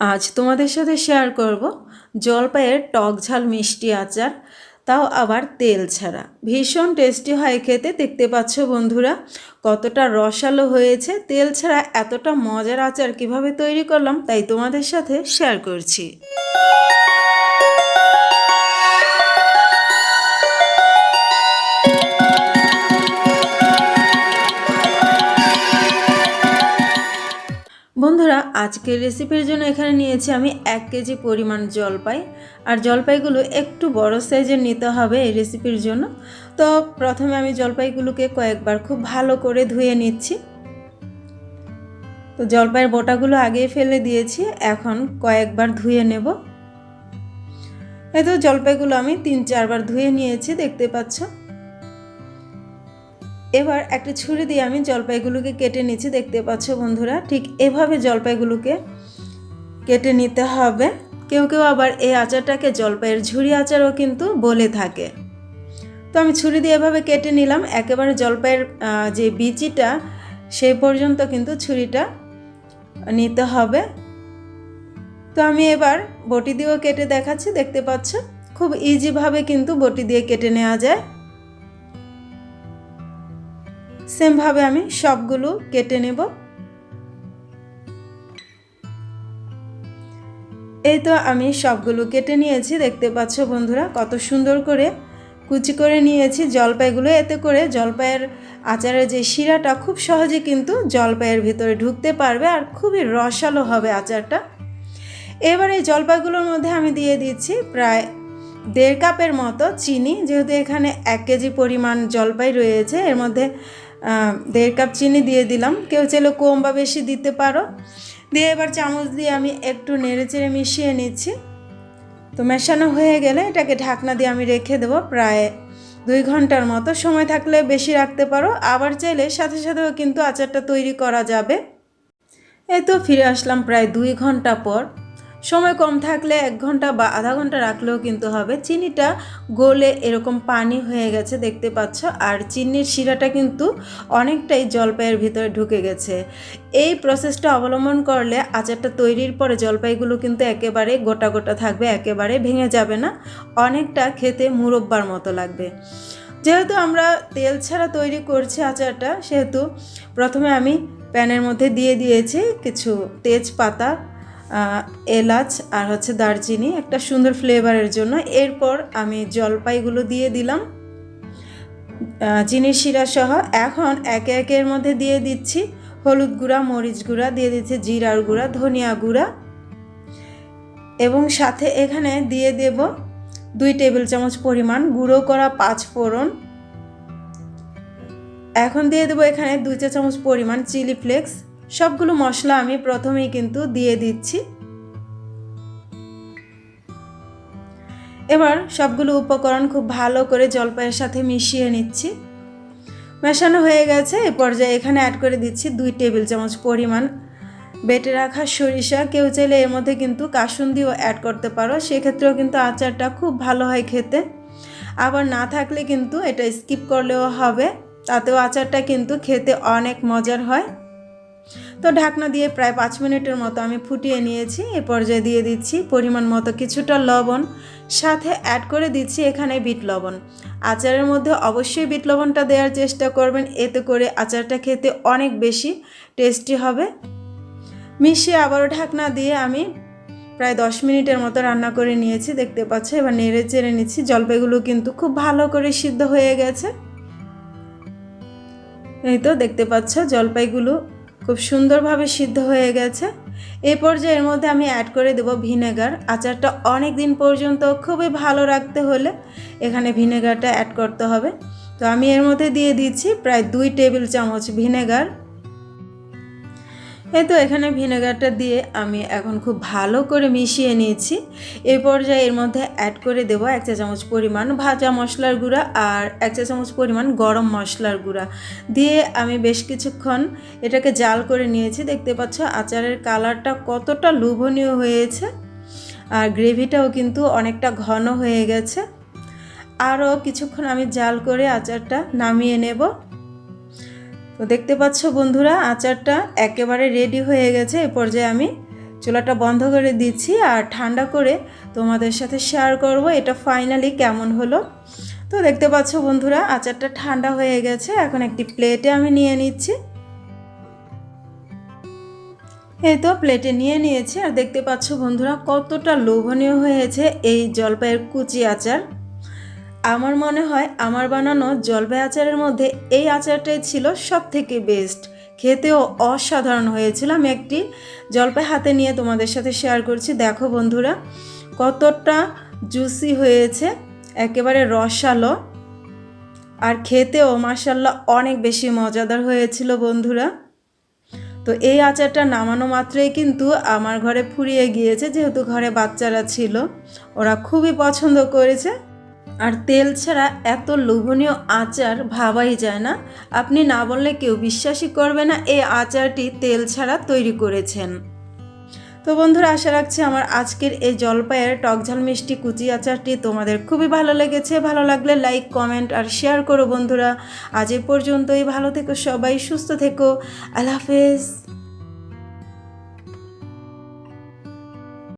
আজ তোমাদের সাথে শেয়ার করব জলপাইয়ের টক ঝাল মিষ্টি আচার, তাও আবার তেল ছাড়া। ভীষণ টেস্টি হয় খেতে, দেখতে পাচ্ছ বন্ধুরা, কতটা রসালো হয়েছে। তেল ছাড়া এতটা মজার আচার কীভাবে তৈরি করলাম, তাই তোমাদের সাথে শেয়ার করছি। আজকের রেসিপির জন্য এখানে নিয়েছি আমি এক কেজি পরিমাণ জলপাই। আর জলপাইগুলো একটু বড় সাইজের নিতে হবে এই রেসিপির জন্য। তো প্রথমে আমি জলপাইগুলোকে কয়েকবার খুব ভালো করে ধুয়ে নিচ্ছি। তো জলপাইয়ের বোটাগুলো আগেই ফেলে দিয়েছি, এখন কয়েকবার ধুয়ে নেব। এই তো জলপাইগুলো আমি তিন চারবার ধুয়ে নিয়েছি, দেখতে পাচ্ছ? এবার একটা ছুরি দিয়ে আমি জলপাইগুলোকে কেটে নিচ্ছি, দেখতে পাচ্ছ বন্ধুরা? ঠিক এভাবে জলপাইগুলোকে কেটে নিতে হবে। কেউ কেউ আবার এই আচারটাকে জলপাইয়ের ঝুড়ি আচারও কিন্তু বলে থাকে। তো আমি ছুরি দিয়ে এভাবে কেটে নিলাম। একেবারে জলপাইয়ের যে বিচিটা, সেই পর্যন্ত কিন্তু ছুরিটা নিতে হবে। তো আমি এবার বটি দিয়েও কেটে দেখাচ্ছি, দেখতে পাচ্ছ? খুব ইজিভাবে কিন্তু বটি দিয়ে কেটে নেওয়া যায়। সেমভাবে আমি সবগুলো কেটে নেব। এই তো আমি সবগুলো কেটে নিয়েছি, দেখতে পাচ্ছ বন্ধুরা কত সুন্দর করে কুচি করে নিয়েছি জলপাইগুলো। এতে করে জলপাইয়ের আচারের যে শিরাটা খুব সহজে কিন্তু জলপাইয়ের ভিতরে ঢুকতে পারবে আর খুবই রসালো হবে আচারটা। এবার এই জলপাইগুলোর মধ্যে আমি দিয়ে দিচ্ছি প্রায় দেড় কাপের মতো চিনি, যেহেতু এখানে এক কেজি পরিমাণ জলপাই রয়েছে, এর মধ্যে দেড় কাপ চিনি দিয়ে দিলাম। কেউ চাইলে কম বা বেশি দিতে পারো। দিয়ে এবার চামচ দিয়ে আমি একটু নেড়ে চেড়ে মিশিয়ে নিচ্ছি। তো মেশানো হয়ে গেলে এটাকে ঢাকনা দিয়ে আমি রেখে দেবো প্রায় দুই ঘণ্টার মতো। সময় থাকলে বেশি রাখতে পারো। আবার চাইলে সাথে সাথেও কিন্তু আচারটা তৈরি করা যাবে। এই তো ফিরে আসলাম প্রায় দুই ঘণ্টা পর। সময় কম থাকলে এক ঘণ্টা বা আধা ঘণ্টা রাখলেও কিন্তু হবে। চিনিটা গলে এরকম পানি হয়ে গেছে, দেখতে পাচ্ছ। আর চিনির শিরাটা কিন্তু অনেকটাই জলপাইয়ের ভিতরে ঢুকে গেছে। এই প্রসেসটা অবলম্বন করলে আচারটা তৈরির পরে জলপাইগুলো কিন্তু একেবারে গোটা গোটা থাকবে, একেবারে ভেঙে যাবে না। অনেকটা খেতে মুরব্বার মতো লাগবে। যেহেতু আমরা তেল ছাড়া তৈরি করছি আচারটা, সেহেতু প্রথমে আমি প্যানের মধ্যে দিয়ে দিয়েছি কিছু তেজপাতা এলাচ আর হচ্ছে দারচিনি একটা সুন্দর ফ্লেভারের জন্য। এরপর আমি জলপাইগুলো দিয়ে দিলাম চিনির শিরা সহ। এখন একে একের মধ্যে দিয়ে দিচ্ছি হলুদ গুঁড়া, মরিচ গুঁড়া, দিয়ে দিচ্ছি জিরার গুঁড়া, ধনিয়া গুঁড়া। এবং সাথে এখানে দিয়ে দেব দুই টেবিল চামচ পরিমাণ গুঁড়ো করা পাঁচ ফোড়ন। এখন দিয়ে দেবো এখানে দুই চা চামচ পরিমাণ চিলি ফ্লেক্স। সবগুলো মশলা আমি প্রথমেই কিন্তু দিয়ে দিচ্ছি। এবার সবগুলো উপকরণ খুব ভালো করে জলপাইয়ের সাথে মিশিয়ে নিচ্ছি। মেশানো হয়ে গেছে, এ পর্যায়ে এখানে অ্যাড করে দিচ্ছি দুই টেবিল চামচ পরিমাণ বেটে রাখা সরিষা। কেউ চাইলে এর মধ্যে কিন্তু কাসুন্দিও অ্যাড করতে পারো, সেক্ষেত্রেও কিন্তু আচারটা খুব ভালো হয় খেতে। আবার না থাকলে কিন্তু এটা স্কিপ করলেও হবে, তাতেও আচারটা কিন্তু খেতে অনেক মজার হয়। তো ঢাকনা দিয়ে প্রায় পাঁচ মিনিটের মতো আমি ফুটিয়ে নিয়েছি। এ পর্যায়ে দিয়ে দিচ্ছি পরিমাণ মতো কিছুটা লবণ, সাথে অ্যাড করে দিচ্ছি এখানে বিট লবণ। আচারের মধ্যে অবশ্যই বিট লবণটা দেওয়ার চেষ্টা করবেন, এতে করে আচারটা খেতে অনেক বেশি টেস্টি হবে। মিশিয়ে আবারও ঢাকনা দিয়ে আমি প্রায় দশ মিনিটের মতো রান্না করে নিয়েছি, দেখতে পাচ্ছ? এবার নেড়ে চেড়ে নিচ্ছি, জলপাইগুলো কিন্তু খুব ভালো করে সিদ্ধ হয়ে গেছে। এই তো দেখতে পাচ্ছ, জলপাইগুলো খুব সুন্দরভাবে সিদ্ধ হয়ে গেছে। এ পর্যায়ে এর মধ্যে আমি অ্যাড করে দেব ভিনেগার আচারটা অনেক দিন পর্যন্ত খুবই ভালো রাখতে হলে এখানে ভিনেগারটা অ্যাড করতে হবে। তো আমি এর মধ্যে দিয়ে দিচ্ছি প্রায় দুই টেবিল চামচ ভিনেগার এই তো এখানে ভিনেগারটা দিয়ে আমি এখন খুব ভালো করে মিশিয়ে নিয়েছি। এই পর্যায়ে এর মধ্যে অ্যাড করে দেবো এক চা চামচ পরিমাণ ভাজা মশলার গুঁড়া আর এক চা চামচ পরিমাণ গরম মশলার গুঁড়া। দিয়ে আমি বেশ কিছুক্ষণ এটাকে জাল করে নিয়েছি। দেখতে পাচ্ছ আচারের কালারটা কতটা লোভনীয় হয়েছে আর গ্রেভিটাও কিন্তু অনেকটা ঘন হয়ে গেছে। আরও কিছুক্ষণ আমি জাল করে আচারটা নামিয়ে নেব। তো দেখতে পাচ্ছ বন্ধুরা, আচারটা একেবারে রেডি হয়ে গেছে। এ পর্যায়ে আমি চুলাটা বন্ধ করে দিচ্ছি আর ঠান্ডা করে তোমাদের সাথে শেয়ার করব এটা ফাইনালি কেমন হলো। তো দেখতে পাচ্ছ বন্ধুরা, আচারটা ঠান্ডা হয়ে গেছে। এখন একটি প্লেটে আমি নিয়ে নিচ্ছি। এই তো প্লেটে নিয়ে নিয়েছি। আর দেখতে পাচ্ছ বন্ধুরা, কতটা লোভনীয় হয়েছে এই জলপাইয়ের কুচি আচার। আমার মনে হয় আমার বানানো জলপাই আচারের মধ্যে এই আচারটাই ছিল সব থেকে বেস্ট খেতেও অসাধারণ হয়েছিল। আমি একটি জলপাই হাতে নিয়ে তোমাদের সাথে শেয়ার করছি। দেখো বন্ধুরা, কতটা জুসি হয়েছে। একেবারে রসালো। আর খেতেও মাসাল্লাহ অনেক বেশি মজাদার হয়েছিল বন্ধুরা। তো এই আচারটা নামানো মাত্রই কিন্তু আমার ঘরে ফুরিয়ে গিয়েছে, যেহেতু ঘরে বাচ্চারা ছিল। ওরা খুবই পছন্দ করেছে। আর তেল ছাড়া এত লোভনীয় আচার ভাবাই যায় না। আপনি না বললে কেউ বিশ্বাসই করবে না এই আচারটি তেল ছাড়া তৈরি করেছেন। তো বন্ধুরা, আশা রাখছি আমার আজকের এই জলপাইয়ের টকঝাল মিষ্টি কুচি আচারটি তোমাদের খুবই ভালো লেগেছে। ভালো লাগলে লাইক, কমেন্ট আর শেয়ার করো বন্ধুরা। আজ এ পর্যন্তই, ভালো থেকো সবাই, সুস্থ থেকো। আল্লাহ হাফেজ।